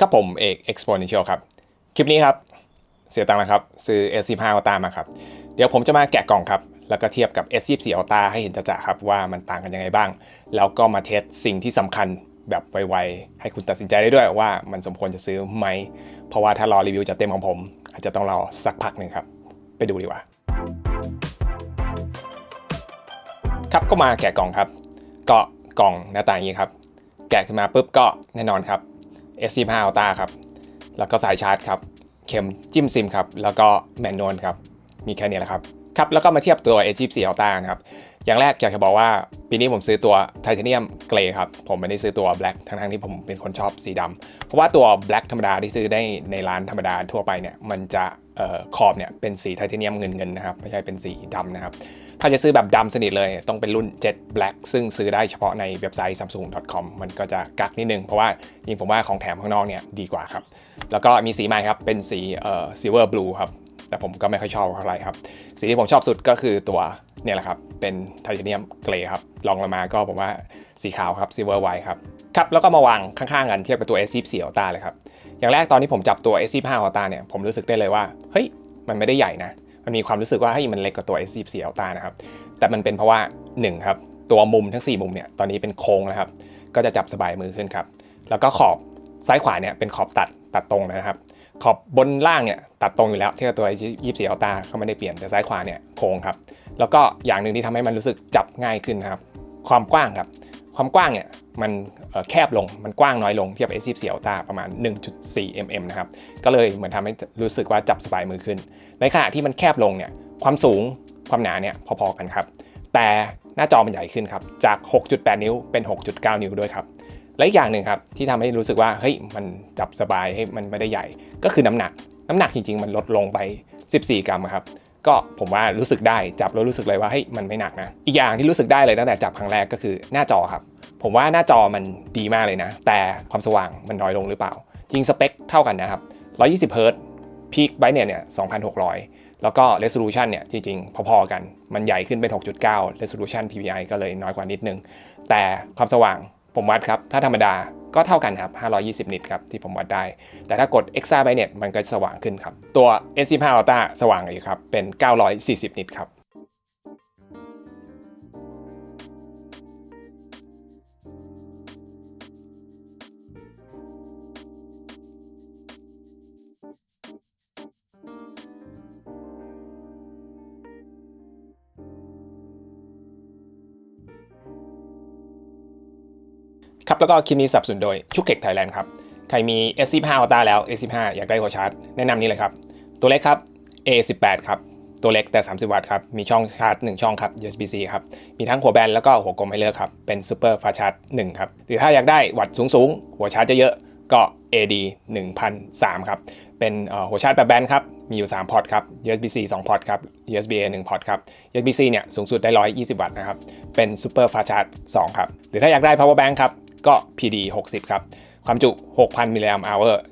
ครับผมเอก exponential ครับ คลิปนี้ครับ เสียตังค์นะครับ ซื้อ S15 Ultra มาครับ เดี๋ยวผมจะมาแกะกล่องครับ แล้วก็เทียบกับ S24 Ultra ให้เห็นจะๆครับว่ามันต่างกันยังไงบ้าง แล้วก็มาเทสสิ่งที่สำคัญแบบไวๆ ให้คุณตัดสินใจได้ด้วยว่ามันสมควรจะซื้อไหม เพราะว่าถ้ารอรีวิวจะเต็มของผม อาจจะต้องรอสักพักหนึ่งครับ ไปดูดีกว่า ครับก็มาแกะกล่องครับ ก็กล่องหน้าตาอย่างนี้ครับ แกะขึ้นมาปุ๊บก็แน่นอนครับ S25 Ultra ครับ แล้วก็สายชาร์จครับ เข็มจิ้มซิมครับ แล้วก็แมนนวลครับ มีแค่นี้แหละครับ ครับ แล้วก็มาเทียบตัว A24 Ultra นะครับ อย่างแรกอยากจะบอกว่าปีนี้ผมซื้อตัวไทเทเนียมเกรย์ครับ ผมไม่ได้ซื้อตัวแบล็คทั้งๆที่ผมเป็นคนชอบสีดำ เพราะว่าตัวแบล็คธรรมดาที่ซื้อได้ในร้านธรรมดาทั่วไปเนี่ย มันจะ ขอบเนี่ยเป็นสีไทเทเนียมเงินๆนะครับไม่ใช่เป็นสีดำนะครับ ถ้าจะซื้อแบบดำสนิทเลยต้องเป็นรุ่น Jet Black ซึ่งซื้อได้เฉพาะในเว็บไซต์ samsung.com มันก็จะกักนิดนึง เพราะว่าจริงผมว่าของแถมข้างนอกเนี่ยดีกว่าครับ แล้วก็มีสีใหม่ครับ เป็นสีเอ่อ silver blue ครับ แต่ผมก็ไม่ค่อยชอบเท่าไหร่ครับ สีที่ผมชอบสุดก็คือตัวเนี่ยแหละครับ เป็นไทเทเนียมเกรย์ครับลองลงมาก็ผมว่าสีขาวครับ silver white ครับครับแล้วก็มาวางข้างๆกันเทียบกับตัว S24 Ultra เลยครับ อย่างแรกตอนที่ผมจับตัว S25 Ultra เนี่ยผมรู้สึกได้เลยว่าเฮ้ยมันไม่ได้ใหญ่นะ มันมีความรู้สึกว่าเฮ้ยมันเล็กกว่าตัว S24 Ultra นะครับ แต่มันเป็นเพราะว่า1ครับตัวมุมทั้ง 4 มุมเนี่ยตอนนี้เป็นโค้งนะครับ ก็จะจับสบายมือขึ้นครับ แล้วก็ขอบซ้ายขวาเนี่ยเป็นขอบตัดตัดตรงนะครับ ขอบบนล่างเนี่ยตัดตรงอยู่แล้วเทียบกับตัว 24 Ultra เขาไม่ได้เปลี่ยนแต่ซ้ายขวาเนี่ยโค้งครับ แล้วก็อย่างหนึ่งที่ทำให้มันรู้สึกจับง่ายขึ้นนะครับ ความกว้างครับ ความกว้างเนี่ยมันแคบลงมันกว้างน้อยลงเทียบ S24 Ultra ประมาณ 1.4 mm นะครับก็เลยเหมือนทำให้รู้สึกว่าจับสบายมือขึ้น ในขณะที่มันแคบลงเนี่ยความสูงความหนาเนี่ยพอๆกันครับ แต่หน้าจอมันใหญ่ขึ้นครับจาก 6.8 นิ้วเป็น 6.9 นิ้วด้วยครับและอีกอย่างหนึ่งครับที่ทำให้รู้สึกว่าเฮ้ยมันจับสบายให้มันไม่ได้ใหญ่ ก็คือน้ำหนัก น้ำหนักจริงๆ มันลดลงไป 14 กรัมครับ ก็ผมว่ารู้สึกได้จับแล้วรู้สึกเลยว่าเฮ้ยมันไม่หนักนะ อีกอย่างที่รู้สึกได้เลยตั้งแต่จับครั้งแรกก็คือหน้าจอครับ ผมว่าหน้าจอมันดีมากเลยนะ แต่ความสว่างมันน้อยลงหรือเปล่า จริงสเปคเท่ากันนะครับ120เฮิร์พีคไบเนเนี่ย2,600 แล้วก็ resolution เนี่ยจริงๆ พอๆกัน มันใหญ่ขึ้นเป็น 6.9 resolution PPI ก็เลยน้อยกว่านิดนึง แต่ความสว่างผมวัดครับ ถ้าธรรมดา ก็เท่ากันครับ 520 นิตครับที่ผมวัดได้ แต่ถ้ากด Extra Brightness มันก็สว่างขึ้นครับ ตัว S15 Ultra สว่างเลยครับ เป็น 940 นิตครับ ครับแล้วก็คลิปนี้สับสนุนโดยชุกเก็กไทยแลนด์ครับ ใครมี S15 Ultra แล้ว S15 อยากได้หัวชาร์จ แนะนำนี้เลยครับ ตัวเล็กครับ A18 ครับ ตัวเล็กแต่ 30 วัตต์ครับ มีช่องชาร์จ 1 ช่องครับ USB-C ครับ มีทั้งหัวแบนแล้วก็หัวกลมให้เลือกครับ เป็น Super Fast Charge 1 ครับหรือถ้าอยากได้วัตต์สูงๆ หัวชาร์จเยอะๆก็ AD 1003 ครับ เป็นหัวชาร์จแบบแบนครับ มีอยู่ 3 พอร์ตครับ USB-C 2 พอร์ตครับ USB-A 1 พอร์ตครับ USB-C เนี่ยสูงสุดได้ 120 วัตต์นะครับ เป็น Super Fast Charge 2 ครับ หรือถ้าอยากได้ Power Bank ครับ ก็ PD 60 ครับ ความจุ 6,000 มิลลิแอมป์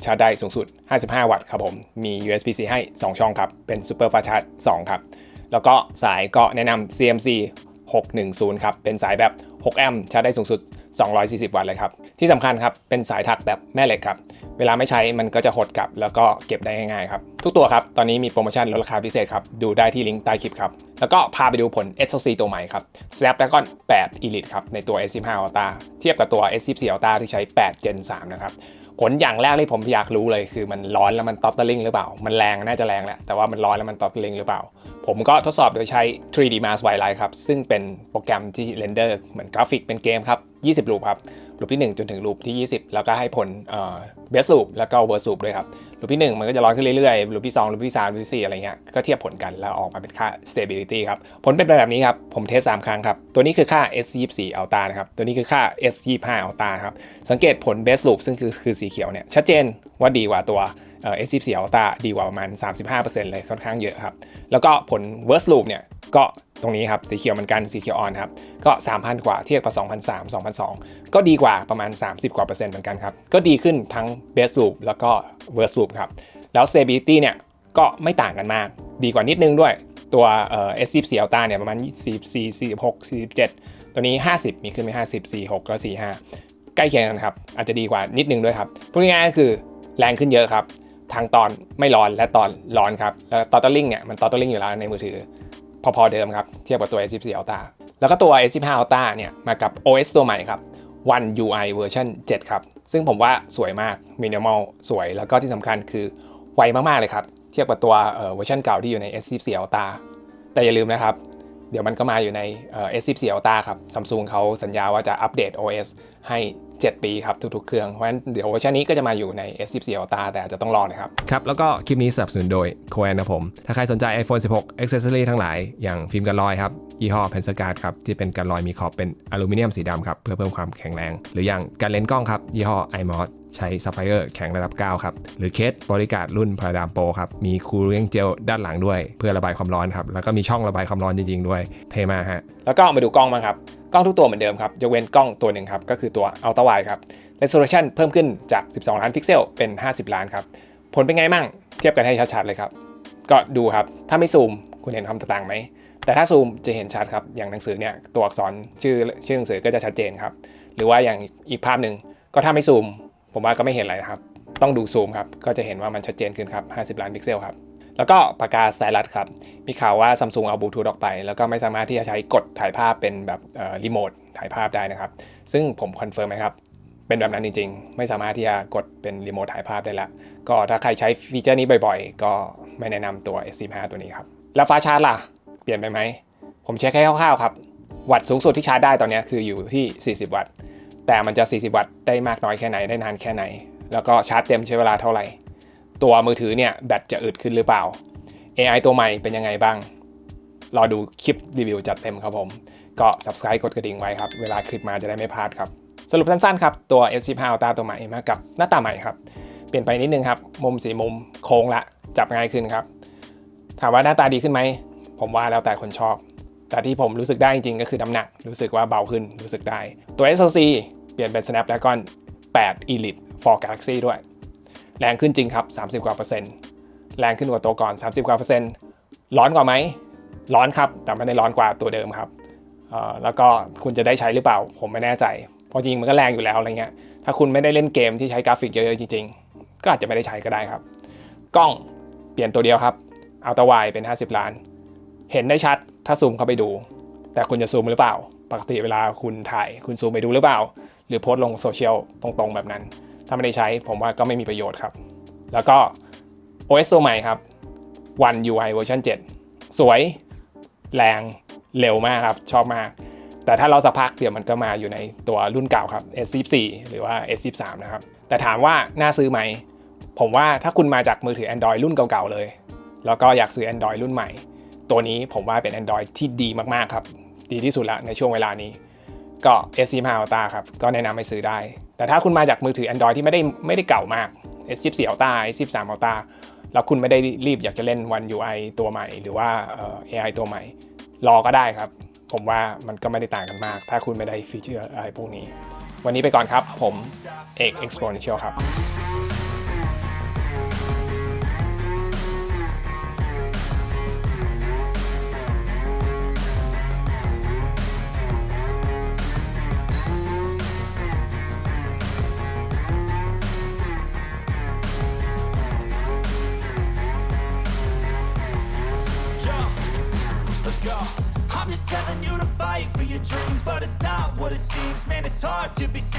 ชาร์จได้สูงสุด 55 วัตต์ครับผม มี USB-C ให้ 2 ช่องครับ เป็น Super Fast Charge 2 ครับ แล้วก็สายก็แนะนำ CMC 610 ครับ เป็นสายแบบ 6 แอมป์ชาร์จได้สูงสุด 240 วัตต์เลยครับ ที่สำคัญครับ เป็นสายถักแบบแม่เหล็กครับ เวลาไม่ใช้มันก็จะหดกลับ แล้วก็เก็บได้ง่ายๆครับ ทุกตัวครับ ตอนนี้มีโปรโมชั่นลดราคาพิเศษครับ ดูได้ที่ลิงก์ใต้คลิปครับ แล้วก็พาไปดูผล SoC ตัวใหม่ครับ Snapdragon 8 Elite ครับ ในตัว S15 Ultra เทียบกับตัว S24 Ultra ที่ใช้ 8 Gen 3 นะครับ ผลอย่างแรกที่ผมอยากรู้เลยคือมันร้อนแล้วมันตอตเตอร์ลิงหรือเปล่า มันแรงน่าจะแรงแหละ แต่ว่ามันร้อนแล้วมันตอตเตอร์ลิงหรือเปล่า ผมก็ทดสอบโดยใช้ 3D Mask Wildlight ครับ ซึ่งเป็นโปรแกรมที่เรนเดอร์เหมือนกราฟิกเป็นเกมครับ 20ลูปครับ ลูปที่ 1 จนถึงลูปที่ 20 แล้วก็ให้ผลเอ่อ best loop แล้วก็ worst loop ด้วยครับลูปที่ 1 มันก็จะร้อนขึ้นเรื่อยๆลูปที่2ลูปที่3ลูปที่ 4 อะไรเงี้ยก็เทียบผลกันแล้วออกมาเป็นค่า stability ครับ ผลเป็นแบบนี้ครับ ผมเทส 3 ครั้งครับ ตัวนี้คือค่า S24 Ultra นะครับ ตัวนี้คือค่า S25 Ultra ครับ สังเกตผล best loop ซึ่งคือคือสีเขียวเนี่ยชัดเจนว่าดีกว่าตัวเอ่อ S24 Ultra ดีกว่าประมาณ 35%เลยค่อนข้างเยอะครับ แล้วก็ผล worst loop เนี่ยก็ ตรงนี้ครับสีเขียวเหมือนกันสีเขียวอ่อนครับก็ 3,000 กว่าเทียบกับ2,003 2,002 ก็ดีกว่าประมาณ 30 กว่าเปอร์เซ็นต์เหมือนกันครับ ก็ดีขึ้นทั้ง best loop แล้วก็ worst loop ครับ แล้ว stability เนี่ยก็ไม่ต่างกันมาก ดีกว่านิดนึงด้วยตัวเอ่อ S24 Ultra เนี่ยประมาณ44 46 47 ตัวนี้ 50 มีขึ้นไป50 46ก็45 ใกล้เคียงกันครับ อาจจะดีกว่านิดนึงด้วยครับพูดง่ายๆก็คือแรงขึ้นเยอะครับ ทางตอนไม่ร้อนและตอนร้อนครับ แล้วตอตเตอร์ลิงเนี่ยมันตอตเตอร์ลิงอยู่แล้วในมือถือ พอๆเดิมครับเทียบกับตัว S14 Ultra แล้วก็ตัว S15 Ultra เนี่ยมากับ OS ตัวใหม่ครับ One UI เวอร์ชัน7ครับ ซึ่งผมว่าสวยมาก minimal สวยแล้วก็ที่สำคัญคือไวมากๆเลยครับ เทียบกับตัวเวอร์ชันเก่าที่อยู่ใน S14 Ultra แต่อย่าลืมนะครับ เดี๋ยวมันก็มาอยู่ใน S14 Ultra ครับ Samsung เขาสัญญาว่าจะอัปเดต OS ให้ 7 ปีครับทุกๆเครื่อง เพราะฉะนั้นเดี๋ยวเวอร์ชันนี้ก็จะมาอยู่ใน S14 Ultra แต่อาจจะต้องรอนะครับ ครับ แล้วก็คลิปนี้สนับสนุนโดย c o a n นะผม ถ้าใครสนใจ iPhone 16 Accessory ทั้งหลาย อย่างฟิล์มกันรอยครับ ยี่ห้อ p e n s c a r d ครับ ที่เป็นกันรอยมีขอบเป็นอลูมิเนียมสีดำครับเพื่อเพิ่มความแข็งแรง หรืออย่างการเลนส์กล้องครับยี่ห้อ iMOS ใช้ซัพพลายเออร์แข็งระดับ 9 ครับ หรือเคสบริการรุ่นพาราดามโปครับ มีคูลิ่งเจลด้านหลังด้วย เพื่อระบายความร้อนครับ แล้วก็มีช่องระบายความร้อนจริงๆด้วย เท่มากฮะ แล้วก็มาดูกล้องบ้างครับกล้องทุกตัวเหมือนเดิมครับ ยกเว้นกล้องตัวหนึ่งครับ ก็คือตัว Ultra Wide ครับ Resolution เพิ่มขึ้นจาก 12 ล้านพิกเซลเป็น 50 ล้านครับ ผลเป็นไงมั่ง เทียบกันให้ชัดๆเลยครับ ก็ดูครับ ถ้าไม่ซูมคุณเห็นความตกต่างไหม แต่ถ้าซูมจะเห็นชัดครับ อย่างหนังสือเนี่ยตัวอักษรชื่อชื่อหนังสือก็จะชัดเจนครับ หรือว่าอย่างอีกภาพหนึ่งก็ถ้าไม่ซูม ผมว่าก็ไม่เห็นอะไรนะครับ ต้องดูซูมครับ ก็จะเห็นว่ามันชัดเจนขึ้นครับ 50 ล้านพิกเซลครับ แล้วก็ปากกาสไตลัสครับ มีข่าวว่าซัมซุงเอาบลูทูธออกไป แล้วก็ไม่สามารถที่จะใช้กดถ่ายภาพเป็นแบบรีโมทถ่ายภาพได้นะครับ ซึ่งผมคอนเฟิร์มไหมครับ เป็นแบบนั้นจริง ๆ ไม่สามารถที่จะกดเป็นรีโมทถ่ายภาพได้ละ ก็ถ้าใครใช้ฟีเจอร์นี้บ่อยๆ ก็ไม่แนะนำตัว S15 ตัวนี้ครับ แล้วฟ้าชาร์จล่ะ เปลี่ยนไปไหม ผมเช็คแค่คร่าวๆครับ วัตต์สูงสุดที่ชาร์จได้ตอนนี้คืออยู่ที่ 40 วัตต์ แต่มันจะ 40 วัตต์ได้มากน้อยแค่ไหน ได้นานแค่ไหน แล้วก็ชาร์จเต็มใช้เวลาเท่าไหร่ ตัวมือถือเนี่ยแบตจะอึดขึ้นหรือเปล่า AI ตัวใหม่เป็นยังไงบ้าง รอดูคลิปรีวิวจัดเต็มครับผม ก็ subscribe กดกระดิ่งไว้ครับ เวลาคลิปมาจะได้ไม่พลาดครับ สรุปสั้นๆครับ ตัว S15 Ultra ตัวใหม่มากับหน้าตาใหม่ครับ เปลี่ยนไปนิดนึงครับ มุมสีมุมโค้งละ จับง่ายขึ้นครับ ถามว่าหน้าตาดีขึ้นไหม ผมว่าแล้วแต่คนชอบ แต่ที่ผมรู้สึกได้จริงๆก็คือน้ำหนัก รู้สึกว่าเบาขึ้น รู้สึกได้ ตัว SoC เปลี่ยนเป็น Snapdragon 8 Elite for Galaxy ด้วย แรงขึ้นจริงครับ 30 กว่าเปอร์เซ็นต์แรงขึ้นกว่าตัวก่อน 30 กว่าเปอร์เซ็นต์ร้อนกว่าไหม ร้อนครับ แต่ไม่ได้ร้อนกว่าตัวเดิมครับแล้วก็คุณจะได้ใช้หรือเปล่า ผมไม่แน่ใจ เพราะจริงมันก็แรงอยู่แล้วอะไรเงี้ย ถ้าคุณไม่ได้เล่นเกมที่ใช้กราฟิกเยอะๆจริงๆ ก็อาจจะไม่ได้ใช้ก็ได้ครับ กล้องเปลี่ยนตัวเดียวครับเอัลตร้าไวเป็น 50 ล้าน เห็นได้ชัดถ้าซูมเข้าไปดู แต่คุณจะซูมหรือเปล่า ปกติเวลาคุณถ่าย คุณซูมไปดูหรือเปล่า หรือโพสต์ลงโซเชียลตรงๆแบบนั้น ถ้าไม่ได้ใช้ผมว่าก็ไม่มีประโยชน์ครับ แล้วก็ OS ตัวใหม่ครับ One UI เวอร์ชัน7 สวย แรงเร็วมากครับ ชอบมาก แต่ถ้าเราสักพักเดี๋ยวมันก็มาอยู่ในตัวรุ่นเก่าครับ S14 หรือว่า S13 นะครับ แต่ถามว่าน่าซื้อไหม ผมว่าถ้าคุณมาจากมือถือ Android รุ่นเก่าๆเลย แล้วก็อยากซื้อ Android รุ่นใหม่ ตัวนี้ผมว่าเป็น Android ที่ดีมากๆครับ ดีที่สุดละในช่วงเวลานี้ ก็ S15 Ultra ครับ ก็แนะนำให้ซื้อได้ แต่ถ้าคุณมาจากมือถือ Android ที่ไม่ได้ไม่ได้เก่ามาก S14 Ultra S13 Ultra แล้วคุณไม่ได้รีบอยากจะเล่น One UI ตัวใหม่ หรือว่าเอ่อ AI ตัวใหม่ รอก็ได้ครับ ผมว่ามันก็ไม่ได้ต่างกันมาก ถ้าคุณไม่ได้ฟีเจอร์อะไรพวกนี้ วันนี้ไปก่อนครับ ผมเอก Exponential ครับ hard to be seen.